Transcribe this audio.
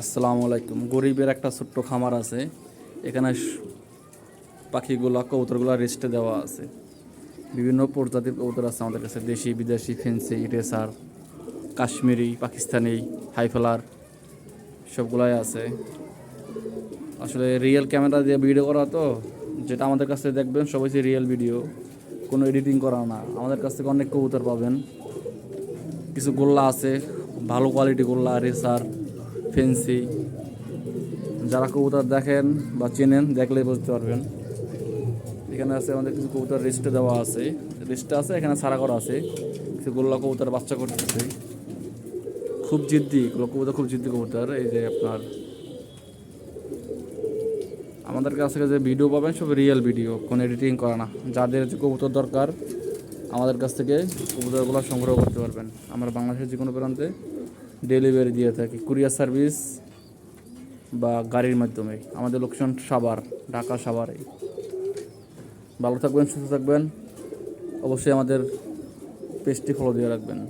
আসসালামু আলাইকুম। গরিবের একটা ছোট্ট খামার আছে। এখানে পাখিগুলা, কবুতরগুলা রেস্টে দেওয়া আছে। বিভিন্ন প্রজাতির কবুতর আছে আমাদের কাছে। দেশি, বিদেশি fancy racer, Kashmiri, Pakistani, high flyer, সবগুলাই আছে। আসলে রিয়েল ক্যামেরা দিয়ে ভিডিও করা তো, যেটা আমাদের কাছে দেখবেন, সবাই রিয়েল ভিডিও কোনো এডিটিং করা না। আমাদের কাছ থেকে অনেক কবুতর পাবেন। কিছু গোল্লা আছে, ভালো কোয়ালিটি গোল্লা, রেসার। ফেন্সি। যারা কবুতর দেখেন বা চেনেন, দেখলেই বুঝতে পারবেন। এখানে আছে আমাদের কিছু কবুতর রেস্টে দেওয়া আছে। রেস্টে আছে, এখানে সারা করা আছে। কিছু গোল্লা কবুতর বাচ্চা করতেছে। খুব জিদ্দি কবুতর খুব জিদ্দি কবুতর। এই যে আপনার, আমাদের কাছ থেকে যে ভিডিও পাবেন, সব রিয়েল ভিডিও কোনো এডিটিং করা না। যাদের যে কবুতর দরকার, আমাদের কাছ থেকে কবুতরগুলো সংগ্রহ করতে পারবেন। আমরা বাংলাদেশের যে কোনো প্রান্তে ডেলিভারি দিয়ে থাকি। কুরিয়ার সার্ভিস বা গাড়ির মাধ্যমে। আমাদের লোকেশন সাভার, ঢাকা সাভারে। ভালো থাকবেন, সুস্থ থাকবেন। অবশ্যই আমাদের পেজটি ফলো দিয়ে রাখবেন।